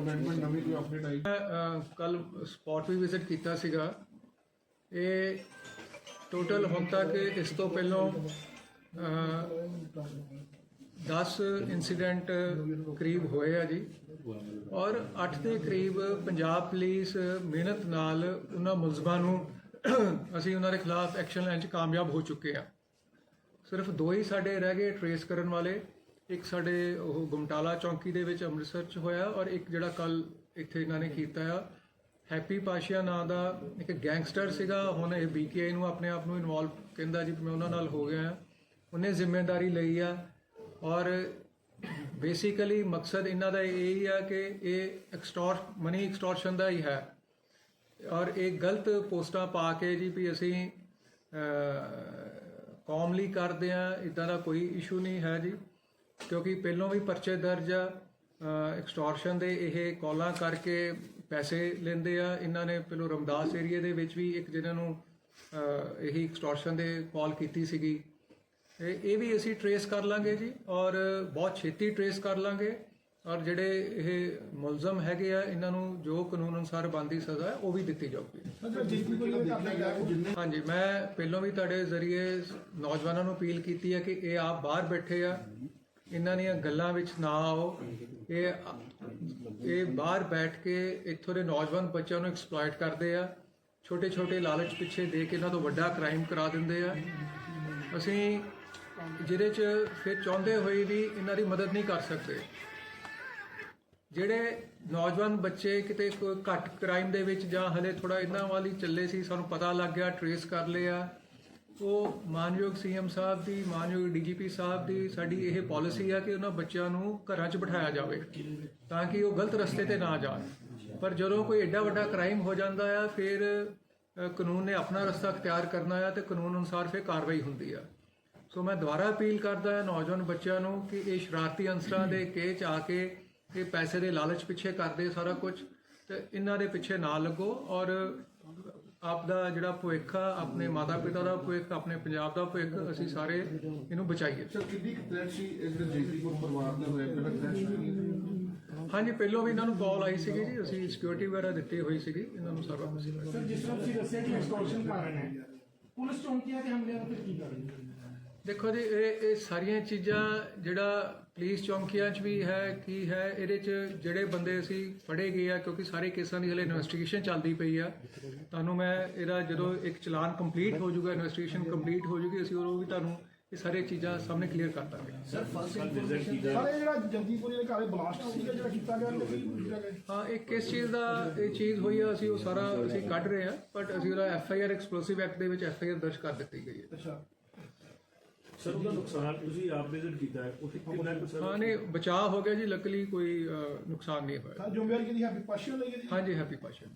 Amendment ਨਵੀਂ ਕੋਈ update ਆਈ? ਮੈਂ ਕੱਲ ਸਪੌਟ ਵੀ ਵਿਜ਼ਿਟ ਕੀਤਾ ਸੀਗਾ। ਇਹ ਟੋਟਲ ਹੁਣ ਤੱਕ ਇਸ ਤੋਂ ਪਹਿਲਾਂ ਅਹ, 10 ਇਨਸੀਡੈਂਟ ਕਰੀਬ ਹੋਏ ਆ ਜੀ। ਔਰ 8 ਦੇ ਕਰੀਬ ਪੰਜਾਬ ਪੁਲਿਸ ਮਿਹਨਤ ਨਾਲ ਉਹਨਾਂ ਮੁਲਜ਼ਮਾਂ ਨੂੰ ਅਸੀਂ ਉਹਨਾਂ ਦੇ ਖਿਲਾਫ ਐਕਸ਼ਨ ਲੈਣ 'ਚ ਕਾਮਯਾਬ ਹੋ ਚੁੱਕੇ ਆ। ਸਿਰਫ ਦੋ ਹੀ ਸਾਡੇ ਰਹਿ ਗਏ ਟਰੇਸ ਕਰਨ ਵਾਲੇ। ਇੱਕ ਸਾਡੇ ਉਹ ਗੁਮਟਾਲਾ ਚੌਂਕੀ ਦੇ ਵਿੱਚ ਅੰਮ੍ਰਿਤਸਰ 'ਚ ਹੋਇਆ ਔਰ ਇੱਕ ਜਿਹੜਾ ਕੱਲ ਇੱਥੇ ਇਹਨਾਂ ਨੇ ਕੀਤਾ ਆ, ਹੈਪੀ ਪਾਸ਼ੀਆ ਨਾਂ ਦਾ ਇੱਕ ਗੈਂਗਸਟਰ ਸੀਗਾ, ਹੁਣ ਇਹ ਬੀਕੇਆਈ ਨੂੰ ਆਪਣੇ ਆਪ ਨੂੰ ਇਨਵੋਲਵ ਕਹਿੰਦਾ ਜੀ ਵੀ ਮੈਂ ਉਹਨਾਂ ਨਾਲ ਹੋ ਗਿਆ ਹਾਂ। ਉਹਨੇ ਜ਼ਿੰਮੇਵਾਰੀ ਲਈ ਆ ਔਰ ਬੇਸਿਕਲੀ ਮਕਸਦ ਇਹਨਾਂ ਦਾ ਇਹ ਹੀ ਆ ਕਿ ਇਹ ਐਕਸਟੋਰ ਮਨੀ ਐਕਸਟੋਰਸ਼ਨ ਦਾ ਹੀ ਹੈ ਔਰ ਇਹ ਗਲਤ ਪੋਸਟਾਂ ਪਾ ਕੇ ਜੀ ਵੀ ਅਸੀਂ ਕੌਮਲੀ ਕਰਦੇ ਆ ਇਦਾਂ ਦਾ ਕੋਈ ਇਸ਼ੂ ਨਹੀਂ ਹੈ ਜੀ ਕਿਉਂਕਿ ਪਹਿਲੋਂ ਵੀ ਪਰਚੇ ਦਰਜ ਆ ਐਕਸਟੋਰਸ਼ਨ ਦੇ ਇਹ ਕਾਲਾਂ ਕਰਕੇ ਪੈਸੇ ਲੈਂਦੇ ਆ। ਇਹਨਾਂ ਨੇ ਪਹਿਲੋਂ ਰਮਦਾਸ ਏਰੀਆ ਦੇ ਵਿੱਚ ਵੀ ਇੱਕ ਜਿਹਨਾਂ ਨੂੰ ਇਹੀ ਐਕਸਟੋਰਸ਼ਨ ਦੇ ਕਾਲ ਕੀਤੀ ਸੀਗੀ। ਇਹ ਇਹ ਵੀ ਅਸੀਂ ਟਰੇਸ ਕਰ ਲਾਂਗੇ ਜੀ ਔਰ ਬਹੁਤ ਛੇਤੀ ਟਰੇਸ ਕਰ ਲਾਂਗੇ। ਔਰ ਜਿਹੜੇ ਇਹ ਮੁਲਜ਼ਮ ਹੈਗੇ ਆ ਇਹਨਾਂ ਨੂੰ ਜੋ ਕਾਨੂੰਨ ਅਨੁਸਾਰ ਬੰਦੀ ਸਜ਼ਾ ਹੈ ਉਹ ਵੀ ਦਿੱਤੀ ਜਾਊਗੀ। ਹਾਂਜੀ ਮੈਂ ਪਹਿਲਾਂ ਵੀ ਤੁਹਾਡੇ ਜ਼ਰੀਏ ਨੌਜਵਾਨਾਂ ਨੂੰ ਅਪੀਲ ਕੀਤੀ ਹੈ ਕਿ ਇਹ ਆਪ ਬਾਹਰ ਬੈਠੇ ਆ। ਇਹਨਾਂ ਦੀਆਂ ਗੱਲਾਂ ਵਿੱਚ ਨਾ ਆਓ। ਇਹ ਇਹ ਬਾਹਰ ਬੈਠ ਕੇ ਇੱਥੋਂ ਦੇ ਨੌਜਵਾਨ ਬੱਚਿਆਂ ਨੂੰ ਐਕਸਪਲੋਇਟ ਕਰਦੇ ਆ। ਛੋਟੇ ਛੋਟੇ ਲਾਲਚ ਪਿੱਛੇ ਦੇ ਕੇ ਇਹਨਾਂ ਤੋਂ ਵੱਡਾ ਕ੍ਰਾਈਮ ਕਰਾ ਦਿੰਦੇ ਆ। ਅਸੀਂ ਜਿਹਦੇ 'ਚ ਫਿਰ ਚਾਹੁੰਦੇ ਹੋਏ ਵੀ ਇਹਨਾਂ ਦੀ ਮਦਦ ਨਹੀਂ ਕਰ ਸਕਦੇ। ਜਿਹੜੇ ਨੌਜਵਾਨ ਬੱਚੇ ਕਿਤੇ ਕੋਈ ਘੱਟ ਕ੍ਰਾਈਮ ਦੇ ਵਿੱਚ ਜਾਂ ਹਲੇ ਥੋੜਾ ਇਹਨਾਂ ਵਾਲੀ ਚੱਲੇ ਸੀ, ਸਾਨੂੰ ਪਤਾ ਲੱਗ ਗਿਆ ਟਰੇਸ ਕਰ ਲਿਆ। ਉਹ ਮਾਨਯੋਗ ਸੀਐਮ ਸਾਹਿਬ ਦੀ, ਮਾਨਯੋਗ ਡੀਜੀਪੀ ਸਾਹਿਬ ਦੀ ਸਾਡੀ ਇਹ ਪਾਲਿਸੀ ਆ ਕਿ ਉਹਨਾਂ ਬੱਚਿਆਂ ਨੂੰ ਘਰਾਂ 'ਚ ਬਿਠਾਇਆ ਜਾਵੇ ਤਾਂ ਕਿ ਉਹ ਗਲਤ ਰਸਤੇ ਤੇ ਨਾ ਜਾਣ। ਪਰ ਜਦੋਂ ਕੋਈ ਐਡਾ ਵੱਡਾ ਕ੍ਰਾਈਮ ਹੋ ਜਾਂਦਾ ਆ, ਫਿਰ ਕਾਨੂੰਨ ਨੇ ਆਪਣਾ ਰਸਤਾ ਅਖਤਿਆਰ ਕਰਨਾ ਆ ਤੇ ਕਾਨੂੰਨ ਅਨੁਸਾਰ ਫਿਰ ਕਾਰਵਾਈ ਹੁੰਦੀ ਆ। ਸੋ ਮੈਂ ਦੁਬਾਰਾ ਅਪੀਲ ਕਰਦਾ ਹਾਂ ਨੌਜਵਾਨ ਬੱਚਿਆਂ ਨੂੰ ਕਿ ਇਹ ਸ਼ਰਾਰਤੀ ਅੰਸਰਾਂ ਦੇ ਕੇ ਚ ਆ ਕੇ ਇਹ ਪੈਸੇ ਦੇ ਲਾਲਚ ਪਿੱਛੇ ਕਰਦੇ ਸਾਰਾ ਕੁਝ ਤੇ ਇਹਨਾਂ ਦੇ ਪਿੱਛੇ ਨਾ ਲੱਗੋ ਔਰ ਆਪ ਦਾ ਜਿਹੜਾ ਭਵਿੱਖ ਆ ਆਪਣੇ ਮਾਤਾ ਪਿਤਾ ਦਾ ਭਵਿੱਖ ਆਪਣੇ ਪੰਜਾਬ ਦਾ ਭਵਿੱਖ ਅਸੀਂ ਸਾਰੇ ਇਹਨੂੰ ਬਚਾਈਏ। ਸਰ ਕਿੰਨੀ ਥ੍ਰੈਟ ਸੀ ਇਸ ਦੇ ਜੇਤੀਪੁਰ ਪਰਿਵਾਰ ਦੇ ਹੋਏ? ਕਿਹੜਾ ਥ੍ਰੈਟ ਹਾਂਜੀ ਪਹਿਲਾਂ ਵੀ ਇਹਨਾਂ ਨੂੰ ਕਾਲ ਆਈ ਸੀਗੀ ਜੀ ਅਸੀਂ ਸਿਕਿਉਰਿਟੀ ਵਗੈਰਾ ਦਿੱਤੀ ਹੋਈ ਸੀਗੀ ਇਹਨਾਂ ਨੂੰ ਸਾਰਾ ਸਰ ਜਿਸ ਤਰ੍ਹਾਂ ਤੁਸੀਂ ਦੱਸਿਆ ਕਿ ਐਕਸਟੋਰਸ਼ਨ ਕਾਰਨ ਹੈ ਪੁਲਿਸ ਚੌਂਕੀਆਂ ਤੇ ਹਮਲਿਆਂ ਫਿਰ ਕੀ ਕਰਨਗੇ ਦੇਖੋ ਜੀ ਇਹ ਇਹ ਸਾਰੀਆਂ ਚੀਜ਼ਾਂ ਜਿਹੜਾ ਪੁਲਿਸ ਚੌਂਕੀਆਂ 'ਚ ਵੀ ਹੈ ਕੀ ਹੈ ਇਹਦੇ 'ਚ ਜਿਹੜੇ ਬੰਦੇ ਅਸੀਂ ਫੜੇ ਗਏ ਆ ਕਿਉਂਕਿ ਸਾਰੇ ਕੇਸਾਂ ਦੀ ਹਲੇ ਇਨਵੈਸਟੀਗੇਸ਼ਨ ਚੱਲਦੀ ਪਈ ਆ। ਤੁਹਾਨੂੰ ਮੈਂ ਇਹਦਾ ਜਦੋਂ ਇੱਕ ਚਲਾਨ ਕੰਪਲੀਟ ਹੋ ਜਾਊਗਾ ਇਨਵੈਸਟੀਗੇਸ਼ਨ ਕੰਪਲੀਟ ਹੋ ਜਾਊਗੀ ਅਸੀਂ ਉਦੋਂ ਵੀ ਤੁਹਾਨੂੰ ਇਹ ਸਾਰੀਆਂ ਚੀਜ਼ਾਂ ਸਾਹਮਣੇ ਕਲੀਅਰ ਕਰ ਦਾਂਗੇ। ਸਾਰੇ ਜਿਹੜਾ ਜੰਦੀਪੁਰੀ ਦੇ ਘਰੇ ਬਲਾਸਟ ਸੀਗਾ ਜਿਹੜਾ ਕੀਤਾ ਗਿਆ ਤੇ ਹਾਂ ਇਹ ਕਿਸ ਚੀਜ਼ ਦਾ ਇਹ ਚੀਜ਼ ਹੋਈ ਆ ਅਸੀਂ ਉਹ ਸਾਰਾ ਅਸੀਂ ਕੱਢ ਰਹੇ ਆ ਬਟ ਅਸੀਂ ਉਹਦਾ F I R explosive act ਦੇ ਵਿੱਚ ਐਫ ਆਈ ਆਰ ਦਰਜ ਕਰ ਦਿੱਤੀ ਗਈ ਹੈ। ਅੱਛਾ। ਸਰ ਉਹਦਾ ਨੁਕਸਾਨ ਤੁਸੀਂ ਆਪ ਵਿਜ਼ਿਟ ਕੀਤਾ ਹੈ ਉੱਥੇ ਕਿੰਨਾ ਕੁ ਸਰ? ਹਾਂ ਨਹੀਂ ਬਚਾਅ ਹੋ ਗਿਆ ਜੀ ਲੱਕਲੀ ਕੋਈ ਅਹ, ਨੁਕਸਾਨ ਨਹੀਂ ਹੋਇਆ। ਹੈਪੀ ਪਾਸ਼ਾ ਲਈ ਹੈ ਜੀ? ਹਾਂਜੀ ਹੈਪੀ ਪਾਸ਼ਾ